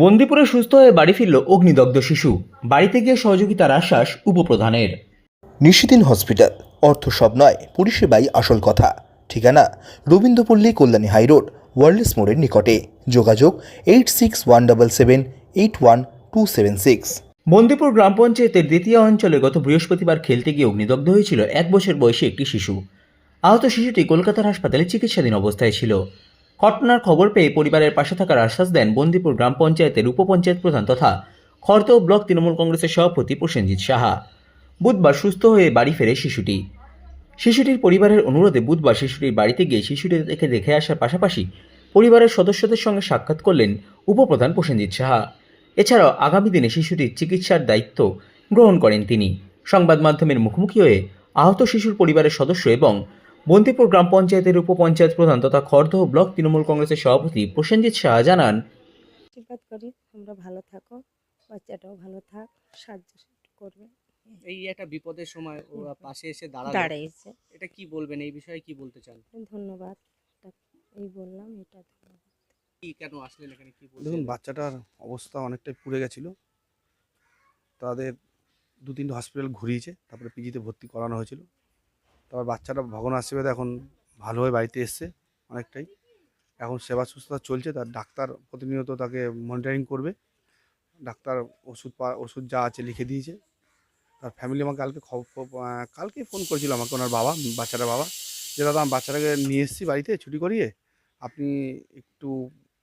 বন্দিপুরে সুস্থ হয়ে বাড়ি ফিরল অগ্নিদগ্ধ শিশু। বাড়িতে গিয়ে সহযোগিতার আশ্বাস উপপ্রধানের। নিশিদিন হসপিটাল। অর্থ সব নয় পরিষেবাই আসল কথা। ঠিকানা রবীন্দ্রপল্লী কল্যাণী হাইরোড ওয়ার্ল্ডস মোড়ের নিকটে। যোগাযোগ eight six one double seven eight one two seven six. Bandipur গ্রাম পঞ্চায়েতের দ্বিতীয় অঞ্চলে গত বৃহস্পতিবার খেলতে গিয়ে অগ্নিদগ্ধ হয়েছিল এক বছর বয়সী একটি শিশু। আহত শিশুটি কলকাতার হাসপাতালে চিকিৎসাধীন অবস্থায় ছিল। ঘটনার খবর পেয়ে পরিবারের পাশে থাকার আশ্বাস দেন বন্দিপুর গ্রাম পঞ্চায়েতের উপপঞ্চায়েত প্রধান তথা খড়দহ ব্লক তৃণমূল কংগ্রেসের সভাপতি প্রসেনজিৎ সাহা। বুধবার সুস্থ হয়ে বাড়ি ফেরে শিশুটি। শিশুটির পরিবারের অনুরোধে বুধবার শিশুটির বাড়িতে গিয়ে শিশুটি শিশুটিকে দেখে আসার পাশাপাশি পরিবারের সদস্যদের সঙ্গে সাক্ষাৎ করলেন উপপ্রধান প্রসেনজিৎ সাহা। এছাড়াও আগামী দিনে শিশুটির চিকিৎসার দায়িত্ব গ্রহণ করেন তিনি। সংবাদ মাধ্যমের মুখোমুখি হয়ে আহত শিশুর পরিবারের সদস্য এবং বন্দিপুর গ্রাম পঞ্চায়েতের উপপঞ্চায়েত প্রধান তথা খড়দহ ব্লক তৃণমূল কংগ্রেসের সভাপতি প্রসেনজিৎ শাহ জানান আশীর্বাদ করি তোমরা ভালো থাকো বাচ্চাটাও ভালো থাক সাহায্য করবে। এই একটা বিপদের সময় ওরা পাশে এসে দাঁড়াল। দাঁড়িয়েছে এটা কি বলবেন? এই বিষয়ে কি বলতে চান? ধন্যবাদ। এই বললাম এটা কি কেন আসলেন এখানে? কি বলছেন? দেখুন বাচ্চাটার অবস্থা অনেকটাই পুড়ে গেছিল। তাদের দু তিনটে হসপিটাল ঘুরিয়েছে তারপরে পিজিতে ভর্তি করানো হয়েছিল। তারপর বাচ্চাটা ভগবান আশীর্বাদে এখন ভালোভাবে বাড়িতে এসছে অনেকটাই। এখন সেবা সুস্থতা চলছে, তার ডাক্তার প্রতিনিয়ত তাকে মনিটরিং করবে। ডাক্তার ওষুধ ওষুধ যা আছে লিখে দিয়েছে। তার ফ্যামিলি আমাকে কালকে খবর কালকে ফোন করেছিল আমাকে, ওনার বাবা বাচ্চাটার বাবা, যে দাদা আমি বাচ্চাটাকে নিয়ে এসেছি বাড়িতে ছুটি করিয়ে, আপনি একটু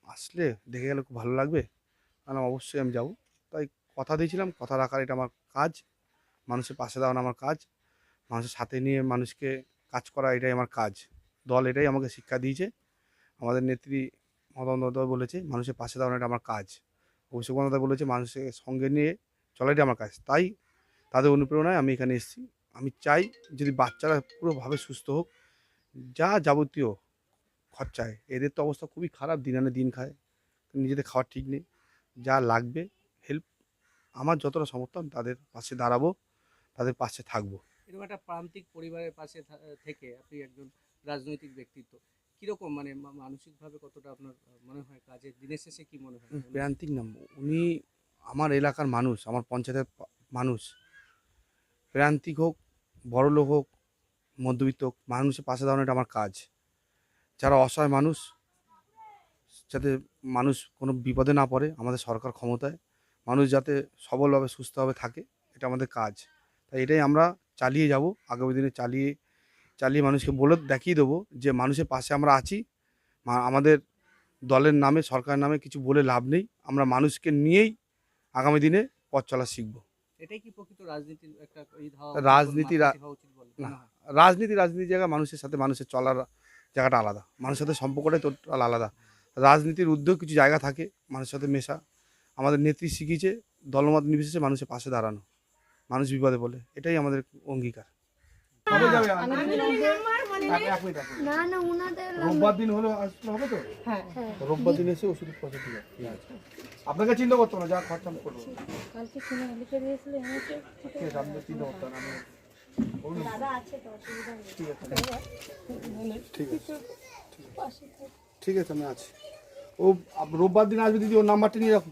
আসলে দেখে গেলে খুব ভালো লাগবে। আমি অবশ্যই আমি যাব। তাই কথা দিয়েছিলাম, কথা রাখার এটা আমার কাজ। মানুষের পাশে দাঁড়ানো আমার কাজ। মানুষের সাথে নিয়ে মানুষকে কাজ করা এটাই আমার কাজ। দল এটাই আমাকে শিক্ষা দিয়েছে। আমাদের নেত্রী মমতা বলেছে, মানুষের পাশে দাঁড়ানো এটা আমার কাজ। অভিষেক বন্দ্যোপাধ্যায় বলেছে মানুষের সঙ্গে নিয়ে চলাটাই আমার কাজ। তাই তাদের অনুপ্রেরণায় আমি এখানে এসেছি। আমি চাই যদি বাচ্চারা পুরোভাবে সুস্থ হোক, যা যাবতীয় খরচায়। এদের তো অবস্থা খুবই খারাপ, দিন আনে দিন খায়। নিজেদের খাওয়ার ঠিক নেই। যা লাগবে হেল্প আমার যতটা সমর্থন, তাদের পাশে দাঁড়াবো, তাদের পাশে থাকব। এরকম একটা প্রান্তিক পরিবারের পাশে থেকে আপনি একজন রাজনৈতিক ব্যক্তিত্ব, কীরকম মানে মানসিকভাবে কতটা আপনার মনে হয় কাজে দিনের শেষে কি মনে হয়? প্রান্তিক নাম, উনি আমার এলাকার মানুষ, আমার পঞ্চায়েতের মানুষ। প্রান্তিক হোক, বড় লোক হোক, মধ্যবিত্ত হোক, মানুষের পাশে দাঁড়ানো এটা আমার কাজ। যারা অসহায় মানুষ, যাতে মানুষ কোনো বিপদে না পড়ে, আমাদের সরকার ক্ষমতায়, মানুষ যাতে সবলভাবে, সুস্থভাবে থাকে, এটা আমাদের কাজ। তাই এটাই আমরা চালিয়ে যাব আগামী দিনে চালিয়ে চালিয়ে মানুষকে বলে দেখিয়ে দেবো যে মানুষের পাশে আমরা আছি। আমাদের দলের নামে সরকারের নামে কিছু বলে লাভ নেই। আমরা মানুষকে নিয়েই আগামী দিনে পথ চলা শিখব। এটাই কি প্রকৃত রাজনীতির একটা রাজনীতি রা- হওয়া উচিত বলে? না। রাজনীতি রাজনীতির জায়গা মানুষের সাথে মানুষের চলার জায়গাটা আলাদা। মানুষের সাথে সম্পর্কটাই টোটাল আলাদা। রাজনীতির উদ্যোগ কিছু জায়গা থাকে মানুষের সাথে মেশা। আমাদের নেত্রী শিখিয়েছে দলমত নির্বিশেষে মানুষের পাশে দাঁড়ানো। মানুষ বিপদে বলে এটাই আমাদের অঙ্গীকার। না না উনাদের রোববার দিন হলে আসলে হবে তো? হ্যাঁ। রোববার দিন এসে ওষুধ পয়সা দিয়ে আপনাকে চিন্তা করতে হবে যা খরচা করব। কালকে কিনে লিখে দিয়েছিল এনেছে ঠিক আছে আপনি চিন্তা করতে না, আমি দাদা আছে তো অসুবিধা নেই। ঠিক আছে। ঠিক আছে। ঠিক আছে আমি আছি। ও রোববার দিন আসবে দিদি ওর নাম্বারটা নিয়ে রাখো।